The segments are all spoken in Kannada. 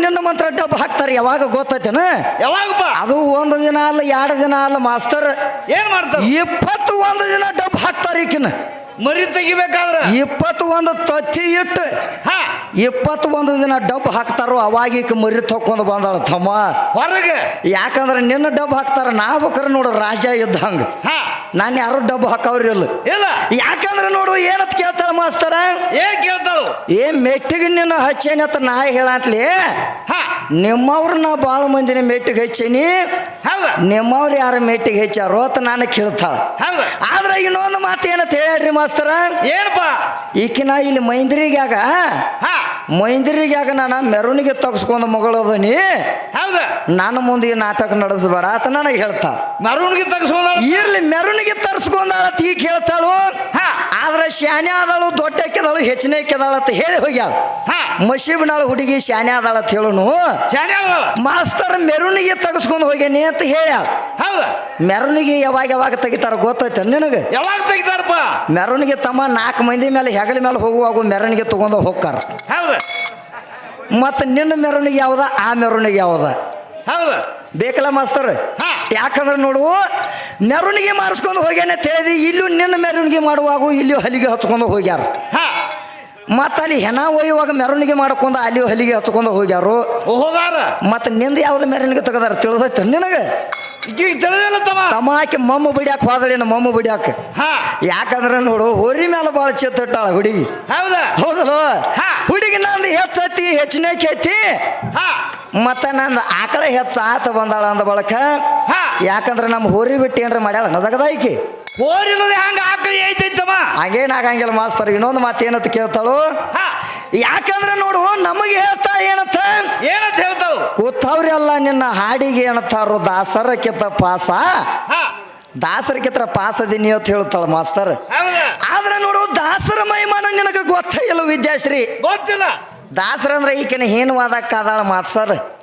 ನಿನ್ನ ಮಂತ್ರ ಡಬ್ಬ ಹಾಕ್ತಾರೆ ಯಾವಾಗ ಗೊತ್ತೈತೇನ? ಯಾವಾಗಪ್ಪ? ಅದು ಒಂದು ದಿನ ಅಲ್ಲ ಎರಡು ದಿನ ಅಲ್ಲ ಮಾಸ್ತರ್ ಏನ್ ಮಾಡ್ತಾರೆ? ಇಪ್ಪತ್ತು ಒಂದು ದಿನ ಡಬ್ಬ ಹಾಕ್ತಾರೆ ಈಕಿನ. ಮರಿ ತೆಗಿಬೇಕಾದ್ರ? ಇಪ್ಪತ್ತು ಒಂದು ತತ್ತಿ ಇಟ್ಟು ಹಾ. ಇಪ್ಪತ್ತು ಒಂದು ದಿನ ಡಬ್ ಹಾಕ್ತಾರೋ ಅವಾಗ ಈಕ ಮರಿ ತಕ್ಕೊಂಡು ಬಂದಾಳ ತಮ್ಮ. ಹೊರಗೆ. ಯಾಕಂದ್ರೆ ನಿನ್ನ ಡಬ್ ಹಾಕ್ತಾರ ನಾ ಬೇಕಾರೆ ನೋಡು ರಾಜ ಇದ್ದಂಗ. ಹಾ. ನಾನು ಯಾರು ಡಬ್ ಹಾಕವ್ರಿ ಇಲ್ಲ. ಇಲ್ಲ. ಯಾಕಂದ್ರೆ ನೋಡು ಏನತ್ ಕೇಳ್ತಾಳ ಮಾಸ್ತರ? ಏನ್ ಕೇಳ್ತಾಳು? ಏ ಮೆಟ್ಟಿಗೆ ನಿನ್ನ ಹಚ್ಚೇನಿ ಅಂತ ನಾ ಹೇಳತ್ಲಿ? ನಿಮ್ಮವ್ರು ನಿಮ್ಮವ್ರ ನಾ ಭಾಳ ಮಂದಿನ ಮೆಟ್ಟಿಗೆ ಹಚ್ಚೇನಿ. ನಿಮ್ಮವ್ರು ಯಾರ ಮೆಟ್ಟಿಗೆ ಹೆಚ್ಚಾರೋ ಅಂತ ನಾನು ಕೇಳ್ತಾಳ. ಆದ್ರೆ ಇನ್ನೊಂದು ಏನಂತ ಹೇಳ್ರಿ ಮಾಸ್ತರ? ಏನಪ್ಪ? ಈಕಿನ ಇಲ್ಲಿ ಮೈಂದ್ರಿಗ್ಯಾಗ ಹಾ? ಮೈಂದ್ರಿಗ್ಯಾಗ ನಾನು ಮೆರವಣಿಗೆ ತಗ್ಸ್ಕೊಂಡು ಮಗಳದನಿ ಹೌದ? ನನ್ನ ಮುಂದೆ ಈ ನಾಟಕ ನಡೆಸಬೇಡ ಅಂತ ನನಗೆ ಹೇಳ್ತಾಳ. ಮೆರವಣಿಗೆ ತಗಸ್ಕೊಂಡ ಇರ್ಲಿ ಮೆರವಣಿಗೆ ತರ್ಸ್ಕೊಂಡಾಳ ತೀ ಕೇಳ್ತಾಳು ಹಾ. ಆದ್ರೆ ಶಾನೆ ಆದಳು ದೊಡ್ಡ ಕೆದಳು ಹೆಚ್ಚಿನ ಕೆದಳು ಅಂತ ಹೇಳಿ ಹೋಗ್ಯಾಳ. ಹಾ. ಮಸೀಬ್ನಾಳ ಹುಡುಗಿ ಶಾನೆ ಆದಳ ಅಂತ ಹೇಳುನು? ಮಾಸ್ತರ್ ಮೆರವಣಿಗೆ ತೆಗೆಸ್ಕೊಂಡು ಹೋಗ್ಯಾನಿ ಅಂತ ಹೇಳ್ಯಾಳ. ಮೆರವಣಿಗೆ ಯಾವಾಗ ಯಾವಾಗ ತೆಗಿತಾರ ಗೊತ್ತೈತೆ ನಿನಗೆ? ಯಾವಾಗ ತೆಗಿತಾರಪ್ಪ? ಮೆರವಣಿಗೆ ತಮ್ಮ ನಾಲ್ಕು ಮಂದಿ ಮೇಲೆ ಹೆಗಲ ಮೇಲೆ ಹೋಗುವಾಗ ಮೆರವಣಿಗೆ ತಗೊಂಡು ಹೋಗ್ತಾರ. ಮತ್ತು ನಿನ್ನ ಮೆರವಣಿಗೆ ಯಾವ್ದ ಆ ಮೆರವಣಿಗೆ ಯಾವ್ದ? ಹೌದ? ಬೇಕಲ್ಲ ಮಾಸ್ತರ್. ಯಾಕಂದ್ರೆ ನೋಡು ಮೆರವಣಿಗೆ ಮಾಡಿಸ್ಕೊಂಡು ಹೋಗ್ಯಾನೆ ಅಂತ ಹೇಳಿದಿ ಇಲ್ಲೂ ನಿನ್ನ ಮೆರವಣಿಗೆ ಮಾಡುವಾಗ ಇಲ್ಲಿಯೂ ಹಲಿಗೆ ಹಚ್ಕೊಂಡು ಹೋಗ್ಯಾರ. ಹಾ. ಮತ್ತು ಅಲ್ಲಿ ಹೆಣ ಒಯ್ಯುವಾಗ ಮೆರವಣಿಗೆ ಮಾಡ್ಕೊಂಡು ಅಲ್ಲಿ ಹಲಿಗೆ ಹಚ್ಕೊಂಡು ಹೋಗ್ಯಾರು. ಹೋಗಾರ ಮತ್ತು ನಿಂದ ಯಾವ್ದು ಮೆರವಣಿಗೆ ತಗದಾರ ತಿಳಿದೈತೆ ನಿನಗೆ? ತಮಾಕಿ ಮಮ್ಮ ಬಿಡ್ಯಾಕ ಹೋದಳೇನು ಮಮ್ಮ ಬಿಡ್ಯಾಕ. ಹಾ. ಯಾಕಂದ್ರೆ ನೋಡು ಹೊರಿ ಮೇಲೆ ಭಾಳ ಚಿತ್ತಿಟ್ಟಾಳ ಹುಡುಗಿ. ಹೌದಾ? ಹೌದಲ್ಲ? ಹಾ. ಹುಡುಗಿ ನಂದು ಹೆಚ್ಚತಿ ಹೆಚ್ಚಿನ ಐತಿ ಹಾ. ಮತ್ತೆ ನನ್ನ ಆಕಳ ಹೆಚ್ಚ ಆತ ಬಂದಾಳ ಅಂದ ಬಳಕ ಹಾ. ಯಾಕಂದ್ರೆ ನಮ್ಮ ಹೋರಿ ಬಿಟ್ಟು ಏನ್ರ ಮಾಡ್ಯಾಳ? ನದಗದ ಐಕಿ ಹೋರಿನದು ಹಂಗ ಆಕಳಿ ಐತೈತಮ್ಮ. ಹಂಗೇನ್ ಆಗಂಗಿಲ್ಲ ಮಾಸ್ತರ್ ಇನ್ನೊಂದು ಮಾತು ಏನಂತ ಕೇಳ್ತಾಳು? ಹಾ. ಯಾಕಂದ್ರೆ ನೋಡು ನಮಗೆ ಹೇಳ್ತಾ ಏನಂತ? ಏನಂತ ಹೇಳ್ತಾವು ಕೂತವ್ರಿ ಅಲ್ಲ ನಿನ್ನ ಹಾಡಿಗೆ ಏನತ್ತಾರು ದಾಸರ ಕಿತ್ತ ಪಾಸ. ಹಾ. ದಾಸರ ಪಾಸ ಪಾಸದಿನಿ ಅಂತ ಹೇಳ್ತಾಳ ಮಾಸ್ತರ್. ಆದ್ರೆ ನೋಡು ದಾಸರ ಮೈಮಾನ ನಿನಗೆ ಗೊತ್ತ ಇಲ್ಲ ವಿದ್ಯಾಶ್ರೀ. ಗೊತ್ತಿಲ್ಲ. ದಾಸರ ಅಂದ್ರೆ ಈಕಿನ ಹೀನವಾದಕ್ಕಾದಾಳ ಮಾತ್ಸರ್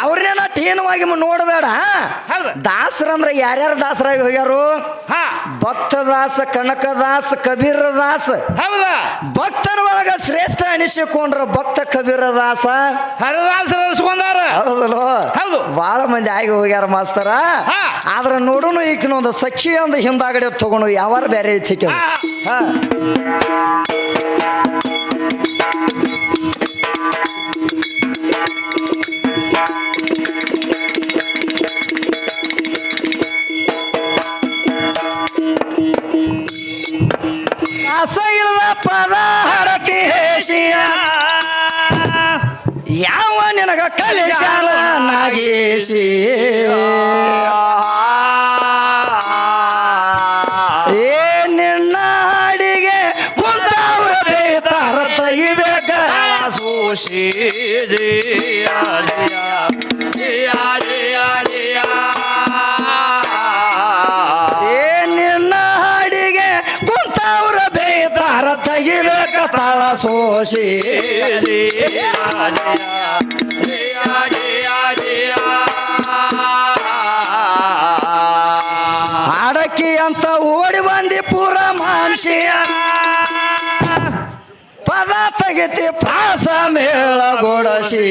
ಅವ್ರನ್ನೇ ನಾ ಹೀನವಾಗಿ ನೋಡಬೇಡ. ಹೌದು. ದಾಸರ ಅಂದ್ರೆ ಯಾರ್ಯಾರು ದಾಸರಾಗಿ ಹೋಗ್ಯಾರು? ಹಾ. ಭಕ್ತದಾಸ ಕನಕದಾಸ ಕಬೀರದಾಸ. ದಾಸ ಭಕ್ತರ ಒಳಗ ಶ್ರೇಷ್ಠ ಅನಿಸಿಕೊಂಡ್ರ ಭಕ್ತ ಕಬೀರದಾಸ. ದಾಸ ಹೌದಲ್ಲೋ? ಹೌದು. ಬಹಳ ಮಂದಿ ಆಗಿ ಹೋಗ್ಯಾರ ಮಾಸ್ತರ. ಆದ್ರ ನೋಡುನು ಈಕಿನ ಒಂದು ಸಖಿ ಒಂದು ಹಿಂದಾಗಡೆ ತಗೊಂಡು ಯಾವಾರ ಬೇರೆ ಐತಿ. ಹಾ. ನಿನಗ ಕಲಿಶಾಲ ನಾಗೇಶಿ ಏ ನಿನ್ನ ಹಾಡಿಗೆ ಕುಂತವ್ರ ಬೇತಾರ ತೆಗಿಬೇಕ ಸೋಷಿ ಜಿಯ ಜಿಯ ಜಿಯ. ಸೋಸಿ ಹಾಡಕ್ಕಿ ಅಂತ ಓಡಿ ಬಂದಿ ಪೂರ ಮಾನ್ಸಿಯ ಪದ ತೆಗಿತಿ ಪ್ರಾಸ ಮೇಳ ಗೊಡಸಿ.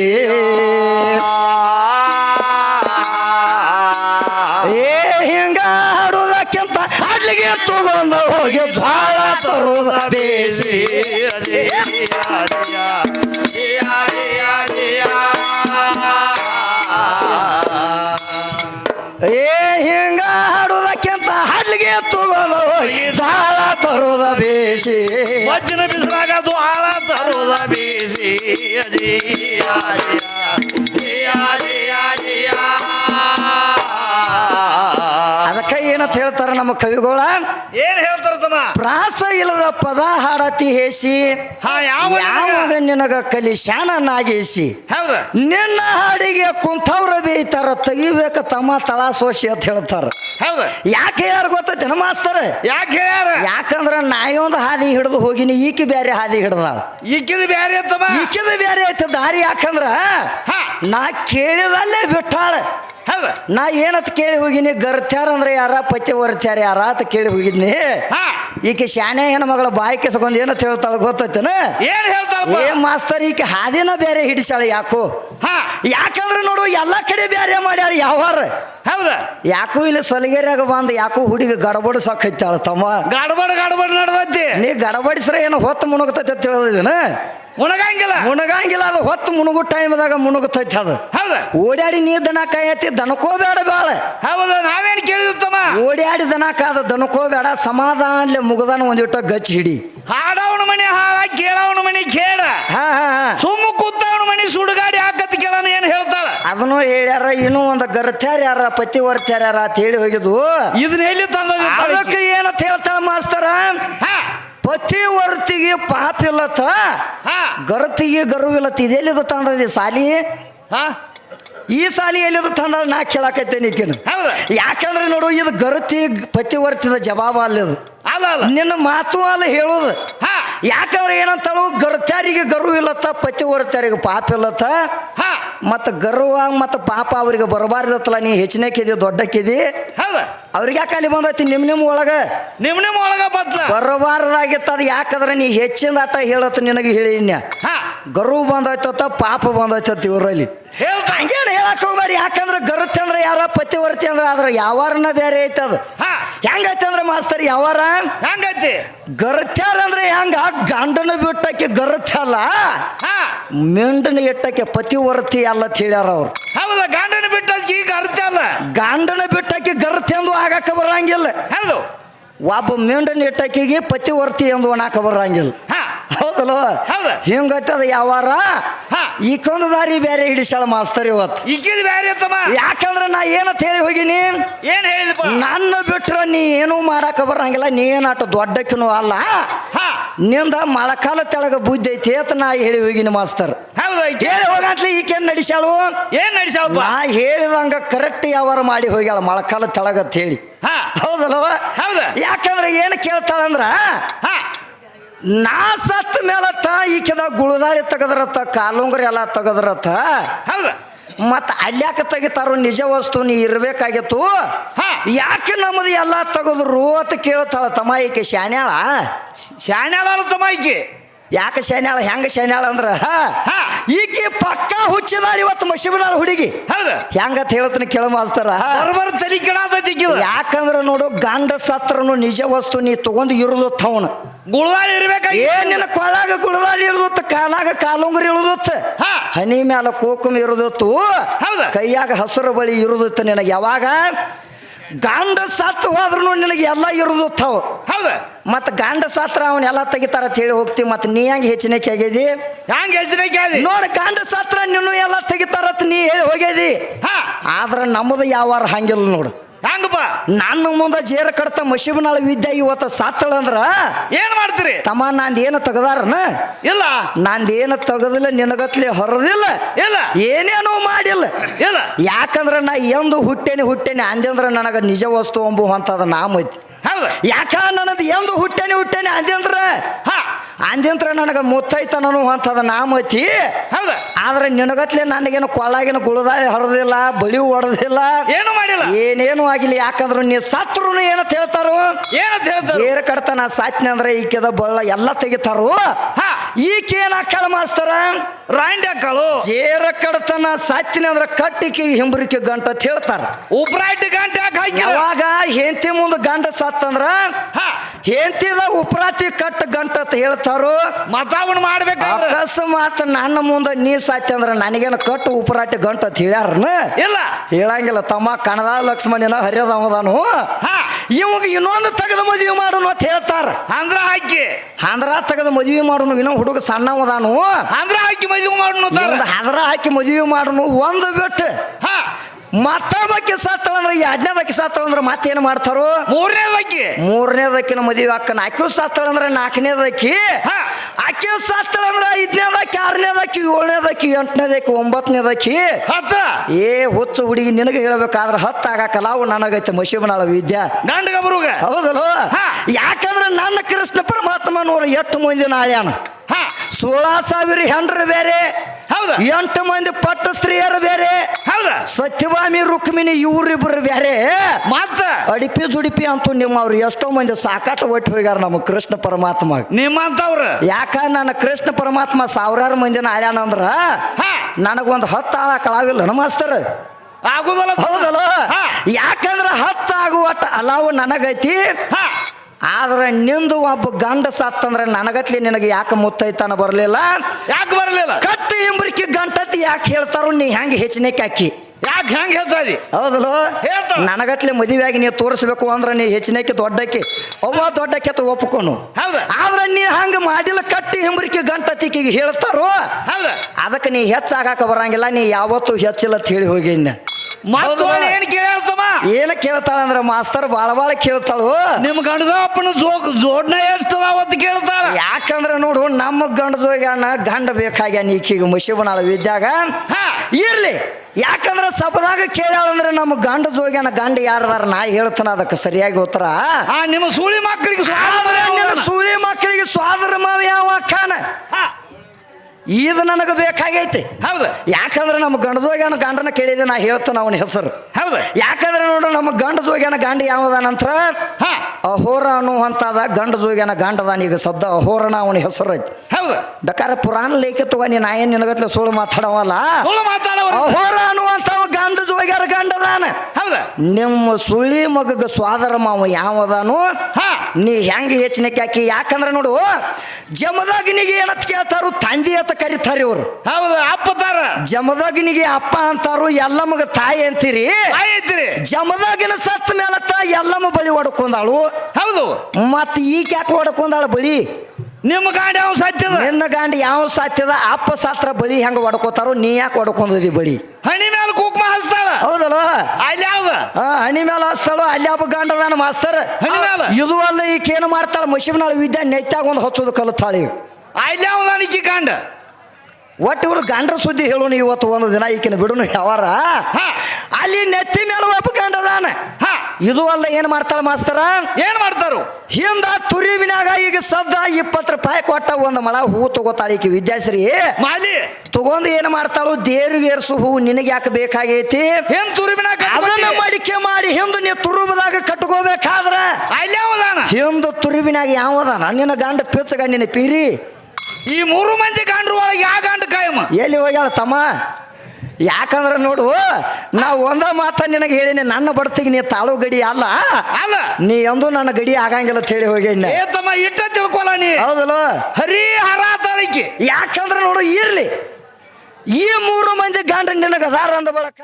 ಏ ಹಿಂಗ ಹಾಡುದಕ್ಕಿಂತ ಅಡ್ಲಿಗೆ ತಗೊಂಡು ಹೋಗಿ ಭಾಳ ತರುದ. ಏ, ಹಿಂಗ ಹಾಡುದಕ್ಕಿಂತ ಹಲ್ಲಿಗೆ ತಗೊಂಡು ಹೋಗಿ ತರೋದ ತರುದ ಬೇಸಿ. ವಜ್ರ ಬಿಸಿಲಾಗದು ಆಳ ಬೇಸಿ. ಅಜಿ ಜಿಯ ಏನಂತ ಹೇಳ್ತಾರ ನಮ್ಮ ಕವಿಗಳ? ಏನ್ ಹೇಳ್ತಾರ ತಮ್ಮ ಪ್ರಾಸ ಇಲ್ಲದ ಪದ ಹಾಡತಿ ಹೇಸಿ ಹಾ ಯಾವ ಯಾವಾಗ ನಿನಗ ಕಲಿ ನಾಗೇಸಿ. ಹೌದ? ನಿನ್ನ ಹಾಡಿಗೆ ಕುಂತವ್ರ ಬೇಯ್ತಾರ ತೆಗಿಬೇಕ ತಮ್ಮ ತಳ ಸೋಸಿ ಅಂತ ಹೇಳ್ತಾರ. ಹೌದ? ಯಾಕೆ ಯಾರು ಗೊತ್ತೈತೆ ಮಾಸ್ತರ? ಯಾಕೆ ಹೇಳ್ಯಾರ? ಯಾಕಂದ್ರ ನಾಯೊಂದು ಹಾದಿ ಹಿಡಿದು ಹೋಗಿನಿ ಈಕಿ ಬ್ಯಾರೆ ಹಾದಿ ಹಿಡ್ದಾಳ. ಈಕಿದ ಬ್ಯಾರೆ ತಮ್ಮ ಈಕಿದ ಬ್ಯಾರೆ ಐತೆ ದಾರಿ ಯಾಕಂದ್ರ ಹಾ. ನಾ ಕೇಳಿದಲ್ಲೇ ಬಿಟ್ಟಾಳ. ಹೌದ? ನಾ ಏನಂತ ಕೇಳಿ ಹೋಗಿನಿ ಗರ್ತ್ಯಾರ ಅಂದ್ರೆ ಯಾರ ಪತಿ ವರ್ತ್ಯಾರ ಯಾರ ಅಂತ ಕೇಳಿ ಹೋಗಿದ್ನಿ. ಹಾ. ಈಕೆ ಶಾಣೆ ಹೆಣ್ಮಗಳ ಬಾಯಿ ಕೆಸ್ಕೊಂಡ್ ಏನಂತ ಹೇಳ್ತಾಳ ಗೊತ್ತೈತೇನ? ಏನ್ ಹೇಳ್ತಾಳಪ್ಪ? ಏ ಮಾಸ್ತರ್ ಈಕೆ ಹಾದಿನ ಬೇರೆ ಹಿಡಿಸಾಳ ಯಾಕೋ? ಹಾ. ಯಾಕಂದ್ರೆ ನೋಡು ಎಲ್ಲಾ ಕಡೆ ಬೇರೆ ಮಾಡ್ಯಾರ ಯಾವಾರ. ಹೌದ? ಯಾಕೋ ಇಲ್ಲಿ ಸಲಗೇರಿಯಾಗ ಬಂದು ಯಾಕೋ ಹುಡುಗಿ ಗಡಬಡ ಸಾಕೈತಾಳ ತಮ್ಮ. ಗಡಬಡ ಗಡಬಡ ನಡ್ದೈತಿ. ನೀ ಗಡಬಡಿಸ್ರ ಏನು ಹೊತ್ತು ಮುಣುಗತೈತೆ ಅಂತ ತಿಳಿದಿನ ಉಣಗಂಗಿಲ್ಲ ಮುಣಗಂಗಿಲ್ಲ ಅದು ಹೊತ್ತು ಮುಣುಗು ಟೈಮ್ದಾಗ ಮುಣುಗುತ್ತೈತೆ ಅದು. ಹೌದಾ? ಓಡಾಡಿ ನೀ ದನ ಕಾಯತಿ ದನಕೋಬೇಡ ಬಾಳ. ಹೌದು ನಾವೇನ್ ಕೇಳಿದ್ತಮ್ಮ ಓಡಾಡಿ ದನ ಕಾದ ದನಕೋಬೇಡ ಸಮಾಧಾನಲೆ ಮುಗದಾನ ಒಂದಿಟ್ಟ ಗಚ್ಚಿ ಹಿಡಿ. ಹಾಡವನ ಮನೆ ಹಾಳ ಕೇಳವನ ಮನೆ ಕೇಳ. ಹಾ ಹಾ ಹಾ. ಸುಮ್ಮ ಕೂತವನ ಮನೆ ಸುಡುಗಾಡಿ ಹಾಕತ್ ಕೇಳನ ಏನು ಹೇಳ್ತಾಳ? ಅದನ್ನು ಹೇಳ್ಯಾರ ಇನ್ನೂ ಒಂದು ಗರ್ತ್ಯಾರ ಯಾರ ಪತಿ ವರ್ತ್ಯಾರ ಯಾರ ಅಂತ ಹೇಳಿ ಹೋಗಿದ್ದು. ಇದನ್ನ ಎಲ್ಲಿ ತಂದ ಅದಕ್ಕೆ ಏನಂತ ಹೇಳ್ತಾಳ ಮಾಸ್ತರ? ಹಾ. ಪತಿ ವರ್ತಿಗೆ ಪಾಪ ಇಲ್ಲತ್ತ? ಹಾ. ಗರತಿಗೆ ಗರುವಿಲ್ಲತ್ತ ಇದೆಲ್ಲಿದ ತಂದದಿ ಸಾಲಿ? ಹಾ. ಈ ಸಾಲಿ ಎಲ್ಲಿದ ತಂದ ನಾ ಕೇಳಾಕೈತೇನೆ ಈಕಿನ. ಹೌದ. ಯಾಕಂದ್ರೆ ನೋಡು ಇದು ಗರತಿ ಪತಿ ವರ್ತಿದ ಜವಾಬ ಅಲ್ಲ. ನಿನ್ನ ಮಾತು ಅಲ್ಲ ಹೇಳೋದು. ಹಾ. ಯಾಕಂದ್ರೆ ಏನಂತಾಳು ಗರ್ತ್ಯಾರಿಗೆ ಗರು ಇಲ್ಲತ್ತ ಪತಿ ವರ್ತ್ಯಾರಿಗೆ ಪಾಪ ಇಲ್ಲತ್ತ. ಹಾ. ಮತ್ತು ಗರ್ವ ಮತ್ತು ಪಾಪ ಅವರಿಗೆ ಬರಬಾರ್ದತ್ತಲ್ಲ ನೀ ಹೆಚ್ಚಿನಕ್ಕಿದಿ ದೊಡ್ಡಕ್ಕಿದಿ. ಅವ್ರಿಗೆ ಯಾಕೆ ಅಲ್ಲಿ ಬಂದೈತಿ? ನಿಮ್ಮ ನಿಮ್ಮ ಒಳಗೆ. ನಿಮ್ ನಿಮ್ ಒಳಗ ಬದ್ಲ. ಬರಬಾರ್ದಾಗಿತ್ತ ಅದು ಯಾಕಂದ್ರೆ ನೀ ಹೆಚ್ಚಿನ ಆಟ ಹೇಳತ್ತ ನಿನಗೆ ಹೇಳಿನ್ಯ ಹಾ. ಗರು ಬಂದೈತತ್ತ ಪಾಪ ಬಂದೈತತ್ತ ಇವರಲ್ಲಿ. ಹೇಳ್ತಾ ಹಂಗೇನು ಹೇಳಕ್ ಹೋಗ್ಬೇಡಿ. ಯಾಕಂದ್ರೆ ಗರುತ್ತೆ ಅಂದ್ರೆ ಯಾರ ಪತಿ ವರ್ತಿ ಅಂದ್ರೆ ಅದ್ರ ಯಾವಾರನ ಬೇರೆ ಐತೆ ಅದು ಹಾ. ಹೆಂಗೈತೆ ಅಂದ್ರೆ ಮಾಸ್ತರ್ ಯಾವಾರ? ಹೆಂಗೈತಿ? ಗರುತ್ಯಾರ ಅಂದ್ರೆ ಹೆಂಗ? ಗಂಡನ ಬಿಟ್ಟಕ್ಕೆ ಗರತ್ಯಲ್ಲ ಹಾ. ಮೆಂಡನ ಇಟ್ಟಕ್ಕೆ ಪತಿ ವರ್ತಿ ಅಲ್ಲ ಅಂತ ಹೇಳ್ಯಾರ ಅವ್ರು. ಹೌದ ಗಂಡನ ಬಿಟ್ಟಕ್ಕೆ ಈಗ ಅರ್ಥ ಅಲ್ಲ. ಗಂಡನ ಬಿಟ್ಟಕ್ಕೆ ಗರತಿ ಎಂದು ಆಗಕ್ಕೆ ಬರಂಗಿಲ್ಲ. ಹೌದು. ಒಬ್ಬ ಮೆಂಡನ ಇಟ್ಟಕ್ಕಿಗೆ ಪತಿ ವರ್ತಿ ಎಂದು ಅನ್ನಾಕ ಬರಂಗಿಲ್ಲ. ಹಾ. ಹೌದಲ್ವ? ಹೌದು. ಹಿಂಗತ್ತದ ಯಾವಾರ? ಹಾ. ಈಕೊಂದು ದಾರಿ ಬೇರೆ ಹಿಡಿಸಾಳ ಮಾಸ್ತರ್ ಇವತ್ತು ಈಗಿದ್ ಬೇರೆ ತಮ್ಮ ಯಾಕಂದ್ರೆ ನಾ ಏನಂತ ಹೇಳಿ ಹೋಗಿನಿ? ಏನ್ ಹೇಳಿದಪ್ಪ ನನ್ನ ಬಿಟ್ರ ನೀ ಏನೂ ಮಾಡಾಕ ಬರಂಗಿಲ್ಲ ನೀ ಏನಾಟ ದೊಡ್ಡಕ್ಕಿನೂ ಅಲ್ಲ. ಹಾ. ನಿಂದ ಮಳಕಾಲ ತೆಳಗ ಬುದ್ಧಿ ಐತಿ ಅಂತ ನಾ ಹೇಳಿ ಹೋಗಿನಿ ಮಾಸ್ತರ್. ಹೇಳಿ ಹೋಗಂತ್ಲಿ ಈಕೇನ್ ನಡಿಸಾಳು ಏನ್ ನಡಿಸಪ್ಪ ನಾ ಹೇಳಿದಂಗ ಕರೆಕ್ಟ್ ಯಾವಾರ ಮಾಡಿ ಹೋಗ್ಯಾಳ ಮಳಕಾಲ ತೆಳಗ ಅಂತ ಹೇಳಿ. ಹೌದಲ್ವ? ಯಾಕಂದ್ರೆ ಏನು ಕೇಳ್ತಾಳಂದ್ರ ಹಾ. ನಾ ಸತ್ತ ಮೇಲತ್ತ ಈಕೆದ ಗುಳದಾಳಿ ತೆಗದ್ರತ್ತ ಕಾಲುಂಗ್ರಿ ಎಲ್ಲ ತೆಗದ್ರತ್ತ ಹೌದು. ಮತ್ತ ಅಲ್ಯಾಕ ತೆಗಿತಾರೋ ನಿಜ ವಸ್ತು ನೀ ಇರ್ಬೇಕಾಗಿತ್ತು. ಹಾ. ಯಾಕೆ ನಮ್ಮದು ಎಲ್ಲ ತೆಗೆದ್ರು ಅಂತ ಕೇಳ್ತಾಳ ತಮ್ಮ ಈಕೆ ಶಾನ್ಯಾಳ ಶಾನ್ಯಾಳ ತಮ್ಮ ಈಕೆ? ಯಾಕೆ ಶಾನ್ಯಾಳ ಹೆಂಗ ಶಾನ್ಯಾಳ ಅಂದ್ರ? ಹಾ. ಈಕೆ ಪಕ್ಕ ಹುಚ್ಚಿದಾಳ ಇವತ್ತು ಮಶಿಬಿನಾಳ ಹುಡುಗಿ. ಹೆಂಗ ಹೆಂಗತ್ ಹೇಳ್ತೀನಿ ಕೇಳ ಮಾಸ್ತಾರ. ಯಾಕಂದ್ರ ನೋಡು ಗಂಡ ಸತ್ರನು ನಿಜ ವಸ್ತು ನೀ ತಗೊಂಡು ಇರುದು ಅವನು ಗುಳವಾಳ ಇರ್ಬೇಕಾಗಿ ಏನಿನ ಕೊಳಾಗ ಗುಳದಾಳಿ ಇರುದತ್ತ ಕಾಲಾಗ ಕಾಲುಂಗ್ರಿ ಇರುದತ್ತ ಹಾ. ಹನಿ ಮ್ಯಾಲ ಕೋಕುಮ ಇರುದತ್ತು. ಕೈಯಾಗ ಹಸಿರು ಬಳಿ ಇರುದತ್ತ ನಿನಗೆ. ಯಾವಾಗ? ಗಂಡ ಸತ್ತು ಹೋದ್ರು ನಿನಗೆ ಎಲ್ಲ ಇರುದತ್ತವು ಹೌದು. ಮತ್ತ ಗಂಡ ಸತ್ರ ಅವನ್ನೆಲ್ಲ ತೆಗಿತಾರ ಅಂತ ಹೇಳಿ ಹೋಗ್ತೀವಿ ಮತ್ತ ನೀ ಹೆಂಗೆ ಹೆಚ್ಚಿನಕ್ಕೆ ಆಗ್ಯದಿ? ಹಂಗ ಹೆಚ್ಚಿನಕ್ಕೆ ಆಗಿ ನೋಡ ಗಂಡ ಸಾತ್ರ ನಿನ್ನೂ ಎಲ್ಲ ತೆಗಿತಾರತ್ ನೀ ಹೇಳಿ ಹೋಗ್ಯದಿ. ಹಾ. ಆದ್ರ ನಮ್ಮದು ಯಾವಾರ ಹಂಗಿಲ್ಲ ನೋಡು. ಹಂಗಪ್ಪ. ನನ್ನ ಮುಂದೆ ಜೇರ ಕಡತ ಮಶಿಬನಾಳ ವಿದ್ಯೆ ಇವತ್ತು ಸಾತ್ತಳ ಅಂದ್ರ ಏನ್ ಮಾಡ್ತೀರಿ? ತಮ್ಮ ನಂದ್ ಏನು ತೆಗದಾರನ? ಇಲ್ಲ. ನಂದೇನ ತಗದಿಲ್ಲ ನಿನಗತ್ಲಿ ಹೊರದಿಲ್ಲ. ಇಲ್ಲ. ಏನೇನೋ ಮಾಡಿಲ್ಲ. ಇಲ್ಲ. ಯಾಕಂದ್ರೆ ನಾ ಎಂದು ಹುಟ್ಟೇನೆ ಹುಟ್ಟೇನೆ ಅಂದ್ರ ನನಗೆ ನಿಜ ವಸ್ತು ಅಂಬು ಅಂತದ ನಾಮೈತಿ ಹೌದು. ಯಾಕ ನನ್ನದು ಎಂದು ಹುಟ್ಟೇನೆ ಹುಟ್ಟೇನೆ ಅಂದಂದ್ರೆ ಅಂದಂತ್ರ ನನಗೆ ಮುತ್ತೈತನನು ಅಂತದ ನಾಮೈತಿ ಹೌದು? ಆದ್ರೆ ನಿನಗತ್ಲೆ ನನಗೇನು ಕೊಳ್ಳಾಗಿನ ಗುಳದಾಳಿ ಹರಿದಿಲ್ಲ ಬಳಿ ಹೊಡೆದಿಲ್ಲ ಏನು ಮಾಡಿಲ್ಲ? ಏನೇನು ಆಗಿಲ್ಲ ಯಾಕಂದ್ರೆ ನೀ ಸತ್ರು ಏನಂತ ಹೇಳ್ತಾರು? ಏನಂತ ಹೇಳ್ತಾರೆ? ಜೇರ ಕಡ್ತ ನಾ ಸಾತ್ನೆ ಅಂದ್ರೆ ಈಕೆದ ಬಳ್ಳ ಎಲ್ಲ ತೆಗಿತಾರು. ಈಕೇನ ಈಕೆ ಏನ್ ಹಾಕಳ ಮಾಸ್ತರ? ರಾಂಡಿ ಹಾಕಳು ಜೇರ ಕಡತನ ಸಾತ್ನೆ ಅಂದ್ರೆ ಕಟ್ಟಿಕಿ ಹಿಂಬರಿಕೆ ಗಂಟ ಅಂತ ಹೇಳ್ತಾರ ಉಪ್ರಾಟಿ ಗಂಟೆ ಯಾವಾಗ ಹೆಂಡತಿ ಮುಂದೆ ಗಂಡ ಸತ್ತಂದ್ರ ಹೆಂಡತಿದ ಉಪರಾತಿ ಕಟ್ಟ ಗಂಟ ಅಂತ ಮತಾವಣ ಮಾಡ್ಬೇಕು ಮಾಡ್ಬೇಕಾದ್ರೆ. ಅಕಸ್ಮಾತ್ ನನ್ನ ಮುಂದೆ ನೀ ಸಾತ್ಯ ಅಂದ್ರೆ ನನಗೇನು ಕಟ್ಟು ಉಪರಾಟಿ ಗಂಟ ಅಂತ ಹೇಳ್ಯಾರನ? ಇಲ್ಲ. ಹೇಳಂಗಿಲ್ಲ ತಮ್ಮ ಕಣದ ಲಕ್ಷ್ಮಣನ ಹರಿಯದವದಾನು ಹಾ. ಇವಾಗ ಇನ್ನೊಂದು ತೆಗೆದು ಮದುವೆ ಮಾಡೋನು ಅಂತ ಹೇಳ್ತಾರ. ಅಂದ್ರ ಹಾಕಿ ಅಂದ್ರ ತೆಗೆದು ಮದುವೆ ಮಾಡೋನು ಇನ್ನೂ ಹುಡುಗ ಸಣ್ಣವದಾನು. ಅಂದ್ರ ಹಾಕಿ ಮದುವೆ ಮಾಡೋಣ ಅಂದ್ರ ಹದರ ಹಾಕಿ ಮದುವೆ ಮಾಡೋನು ಒಂದು ಬಿಟ್ಟು. ಮತ್ತೊಬ್ಬಕ್ಕೆ ಸತ್ತಳಂದ್ರೆ ಎರಡನೇದಕ್ಕೆ ಸತ್ತಳಂದ್ರೆ ಮತ್ತೇನು ಮಾಡ್ತಾರೋ? ಮೂರನೇದಕ್ಕೆ ಮೂರನೇದಕ್ಕಿನ ಮದುವೆ ಅಕ್ಕನ ಆಕೆ ಸತ್ತಳಂದ್ರೆ ನಾಲ್ಕನೇದಕ್ಕಿ. ಆಕೆ ಸತ್ತಳಂದ್ರ ಐದನೇದಕ್ಕಿ ಆರನೇದಕ್ಕಿ ಏಳನೇದಕ್ಕಿ ಎಂಟನೇದಕ್ಕಿ ಒಂಬತ್ತನೇದಕ್ಕಿ ಹತ್ತ. ಏ ಹುಚ್ಚು ಹುಡುಗಿ ನಿನಗೆ ಹೇಳ್ಬೇಕಾದ್ರೆ ಹತ್ತು ಆಗಾಕಲ್ಲ ಅವು ನನಗೈತೆ ಮಶಿಬನಾಳ ವಿದ್ಯಾ. ಗಂಡಗ ಬರುಗ. ಹೌದಲ್ಲ? ಯಾಕಂದ್ರೆ ನನ್ನ ಕೃಷ್ಣ ಪರಮಾತ್ಮನವರು ಎಷ್ಟು ಮಂದಿ ನಾಳ್ಯಾನ. ಹಾ. ಸೋಳ ಸಾವಿರ ಹೆಂಡ್ರು ಬೇರೆ. ಹೌದು. ಎಂಟು ಮಂದಿ ಪಟ್ಟ ಸ್ತ್ರೀಯರು ಬೇರೆ. ಹೌದು. ಸತ್ಯವಾಮಿ ರುಕ್ಮಿಣಿ ಇವ್ರಿಬ್ರು ಬ್ಯಾರೆ. ಮತ್ತ? ಅಡಿಪಿ ಜುಡಿಪಿ ಅಂತೂ ನಿಮ್ಮವ್ರು ಎಷ್ಟೋ ಮಂದಿ ಸಾಕಾಟ ಒಟ್ಟು ಹೋಗ್ಯಾರ ನಮ್ಮ ಕೃಷ್ಣ ಪರಮಾತ್ಮ ನಿಮ್ಮಂತವ್ರ? ಯಾಕ ನನ್ನ ಕೃಷ್ಣ ಪರಮಾತ್ಮ ಸಾವಿರಾರು ಮಂದಿನ ಆಳ್ಯಾನ ಅಂದ್ರ? ನನಗೊಂದು ಹತ್ತು ಆಳ ಕಳಾವಿಲ್ಲ ನಮಸ್ತರ ಆಗುದಲ್ಲ. ಹೌದಲ್ಲ? ಯಾಕಂದ್ರೆ ಹತ್ತು ಆಗುವಟ್ಟ ಅಲಾವು ನನಗೈತಿ. ಆದ್ರೆ ನಿಂದು ಒಬ್ಬ ಗಂಡ ಸತ್ತಂದ್ರೆ ನನಗತ್ಲಿ ನಿನಗೆ ಯಾಕೆ ಮುತ್ತೈತನ ಬರಲಿಲ್ಲ? ಯಾಕೆ ಬರಲಿಲ್ಲ? ಕಟ್ಟಿ ಇಂಬ್ರಿಕಿ ಗಂಟತಿ ಯಾಕೆ ಹೇಳ್ತಾರೋ ನೀ ಹೆಂಗೆ ಹೆಚ್ಚಿನಕ್ಕೆ ಹಾಕಿ? ಯಾಕೆ ಹೆಂಗೆ ಹೇಳ್ತಾರಿ ಹೌದಲ್ಲ? ನನಗತ್ಲಿ ಮದುವೆಯಾಗಿ ನೀವು ತೋರಿಸ್ಬೇಕು ಅಂದ್ರೆ ನೀ ಹೆಚ್ಚಿನಕ್ಕೆ ದೊಡ್ಡಕ್ಕೆ. ಅವ್ವ ದೊಡ್ಡಕ್ಕೆ ಅಂತ ಒಪ್ಕೊನು. ಹೌದು. ಆದ್ರೆ ನೀ ಹಂಗೆ ಮಾಡಿಲ್ಲ ಕಟ್ಟಿ ಹಿಂಬ್ರಿಕಿ ಗಂಟತಿಕಿಗೆ ಹೇಳ್ತಾರೋ? ಹೌದು. ಅದಕ್ಕೆ ನೀ ಹೆಚ್ಚಾಗಾಕ ಬರಂಗಿಲ್ಲ ನೀ ಯಾವತ್ತೂ ಹೆಚ್ಚಿಲ್ಲ ಅಂತ ಹೇಳಿ ಹೋಗಿ ಇನ್ನ ಏನು ಕೇಳ್ತಮ್ಮ ಏನ ಕೇಳ್ತಾಳ ಅಂದ್ರೆ ಮಾಸ್ತರ್ ಬಾಳ ಬಾಳ ಕೇಳ್ತಾಳು. ನಿಮ್ ಗಂಡದ ಅಪ್ಪನ ಜೋಕ್ ಜೋಡ್ನ ಎಷ್ಟದ ಅವತ್ತು ಕೇಳ್ತಾಳ? ಯಾಕಂದ್ರ ನೋಡು ನಮ್ಮ ಗಂಡದೋಗ್ಯಾನ ಗಂಡ ಬೇಕಾಗ್ಯಾನ ಈಕಿಗೆ ಮುಷಿಬನಾಳ ವಿದ್ಯಾಗ. ಇರ್ಲಿ. ಯಾಕಂದ್ರೆ ಸಪದಾಗ ಕೇಳ್ಯಾಳಂದ್ರ ನಮ್ಮ ಗಂಡ ಜೋಗ್ಯಾನ ಗಂಡ ಯಾರದಾರ ನಾ ಹೇಳ್ತಾನ ಅದಕ್ಕೆ ಸರಿಯಾಗಿ ಉತ್ತರ. ನಿಮ್ಮ ಸೂಳಿ ಮಕ್ಕಳಿಗೆ ಸುಳಿ ಮಕ್ಕಳಿಗೆ ಸ್ವಾದರ ಮಾವ ಯಾವ ಅಕ್ಕಾನ? ಇದು ನನಗೆ ಬೇಕಾಗೈತಿ. ಹೌದು. ಯಾಕಂದ್ರೆ ನಮ್ಮ ಗಂಡದೋಗ್ಯಾನ ಗಂಡನ ಕೇಳಿದೆ ನಾ ಹೇಳ್ತಾನ ಅವನ ಹೆಸರು. ಹೌದು. ಯಾಕಂದ್ರೆ ನೋಡು ನಮ್ಮ ಗಂಡ ಜೋಗ್ಯಾನ ಗಂಡ ಯಾವ್ದ ನಂತರ? ಹಾ. ಅಹೋರ ಅನ್ನುವಂಥದ ಗಂಡ ಜೋಗ್ಯಾನ ಗಂಡದಾನ ಈಗ ಸದ್ದ ಅಹೋರನ ಅವನ ಹೆಸರು ಐತಿ. ಹೌದು. ಬೇಕಾದ್ರೆ ಪುರಾಣ ಲೇಖ ತಗೋ ನೀ ನಾ ಏನು ನಿನಗತ್ಲೆ ಸುಳ್ಳು ಮಾತಾಡವಲ್ಲ? ಸುಳ್ಳು ಮಾತಾಡವ ಅಹೋರ ಅನ್ನುವಂತ ಗಂಡ ಜೋಗ್ಯಾರ ಗಂಡದಾನ. ಹೌದು. ನಿಮ್ಮ ಸುಳಿ ಮಗಗ ಸ್ವಾದರ ಮಾವ ಯಾವದಾನು? ಹಾ. ನೀ ಹೆಂಗೆ ಹೆಚ್ಚಿನಕ್ಕೆ ಹಾಕಿ ಯಾಕಂದ್ರೆ ನೋಡು ಜಮದಗ್ನಿಗೆ ಏನತ್ ಕೇಳ್ತಾರು? ತಂದೆ ಅಂತ ಕರಿತಾರೆ ಇವರು. ಹೌದು ಅಪ್ಪತಾರ ಜಮದಗ್ನಿಗೆ ಅಪ್ಪ ಅಂತಾರು ಎಲ್ಲಮ್ಮಗ ತಾಯಿ ಅಂತೀರಿ? ಜಮದಗಿನ ಸತ್ತ ಮೇಲತ್ತ ಎಲ್ಲಮ್ಮ ಬಳಿ ಹೊಡ್ಕೊಂಡಾಳು. ಹೌದು. ಮತ್ ಈ ಯಾಕೆ ಹೊಡ್ಕೊಂಡಾಳು ಬಳಿ ನಿಮ್ಮ ಗಾಡಿ ಯಾವ ಸತ್ಯದ ನಿನ್ನ ಗಂಡ ಯಾವ ಸಾಧ್ಯದ ಅಪ್ಪ ಸಾತ್ರ ಬಳಿ ಹೆಂಗ ಹೊಡ್ಕೋತಾರೋ ನೀ ಯಾಕೆ ಹೊಡ್ಕೊಂಡದಿ ಬಳಿ ಹಣಿ ಮೇಲೆ ಕುಕ್ಮ ಹಚ್ತಾಳ. ಹೌದಲ್ಲ? ಅಲ್ಲಿ ಯಾವ್ದ? ಆ ಹಣಿ ಮೇಲೆ ಹಸ್ತಾಳು ಅಲ್ಲಿ ಹಬ್ಬ ಗಂಡದಾನ ಮಾಸ್ತರ್. ಹಣಿ ಮ್ಯಾಲ? ಇದು ಅಲ್ಲ ಈಕೇನು ಮಾಡ್ತಾಳ? ಮಶಿಬ್ನಾಳ ವಿದ್ಯಾ ನೆತ್ತಾಗ ಒಂದು ಹಚ್ಚೋದು ಕಲಿತಾಳಿ. ಅಲ್ಲಿ ಯಾವ್ದ ಅನಿಕಿ ಕಾಂಡ ಒಟ್ಟು ಇವ್ರು ಗಂಡ್ರ ಸುದ್ದಿ ಹೇಳೋಣ ಇವತ್ತು ಒಂದು ದಿನ ಈಕಿನ ಬಿಡೋಣ ಯಾವಾರ? ಹಾ. ಅಲ್ಲಿ ನೆತ್ತಿ ಮೇಲೆ ಒಬ್ಬ ಇದು ಅಲ್ಲ ಏನು ಮಾಡ್ತಾಳ ಮಾಸ್ತರ? ಏನ್ ಮಾಡ್ತಾರು? ಹಿಂದ ತುರಿವಿನಾಗ ಈಗ ಸದ್ದ ಇಪ್ಪತ್ತು ರೂಪಾಯಿ ಕೊಟ್ಟ ಒಂದು ಮಳ ಹೂ ತಗೋತಾಳ ಈಕಿ ವಿದ್ಯಾಶ್ರೀ. ಮಾಲಿ! ತಗೊಂಡು ಏನು ಮಾಡ್ತಾಳು? ದೇವ್ರಿಗೆ ಏರ್ಸು ಹೂ ನಿನಗೆ ಯಾಕೆ ಬೇಕಾಗೈತಿ? ಏನ್ ತುರುಬಿನ ಅದನ್ನ ಮಡಿಕೆ ಮಾಡಿ ಹಿಂದು ನೀ ತುರುಬದಾಗ ಕಟ್ಕೋಬೇಕಾದ್ರೆ? ಹಿಂದು ತುರುವಿನಾಗ ಯಾವದಾನ ನಿನ್ನ ಗಂಡ ಪಿಚ್ಚಗ ನಿನ್ನ ಪೀರಿ. ಈ ಮೂರು ಮಂದಿ ಗಂಡ್ರು ಒಳಗೆ ಯಾವ ಗಂಡ ಕಾಯಮ್ಮ ಎಲ್ಲಿ ಹೋಗ್ಯಾಳ ತಮ್ಮ? ಯಾಕಂದ್ರೆ ನೋಡು ನಾ ಒಂದ ಮಾತ ನಿನಗೆ ಹೇಳಿನಿ ನನ್ನ ಬಡ್ತಿಗೆ ನೀ ತಾಳು ಗಡಿ ಅಲ್ಲ. ಅಲ್ಲ. ನೀ ಎಂದು ನನ್ನ ಗಡಿ ಆಗಂಗಿಲ್ಲ ಅಂತ ಹೇಳಿ ಹೋಗೇನಿ ತಮ್ಮ ಇಟ್ಟ ತಿಳ್ಕೊಲ್ಲ ನೀ. ಹೌದಲ್ಲ? ಹರಿ ಹರ ತಾಳಿಕೆ ಯಾಕಂದ್ರೆ ನೋಡು ಇರ್ಲಿ. ಈ ಮೂರು ಮಂದಿ ಗಂಡ ನಿನಗೆ ಅದಾರ ಅಂದ ಬಳಕ.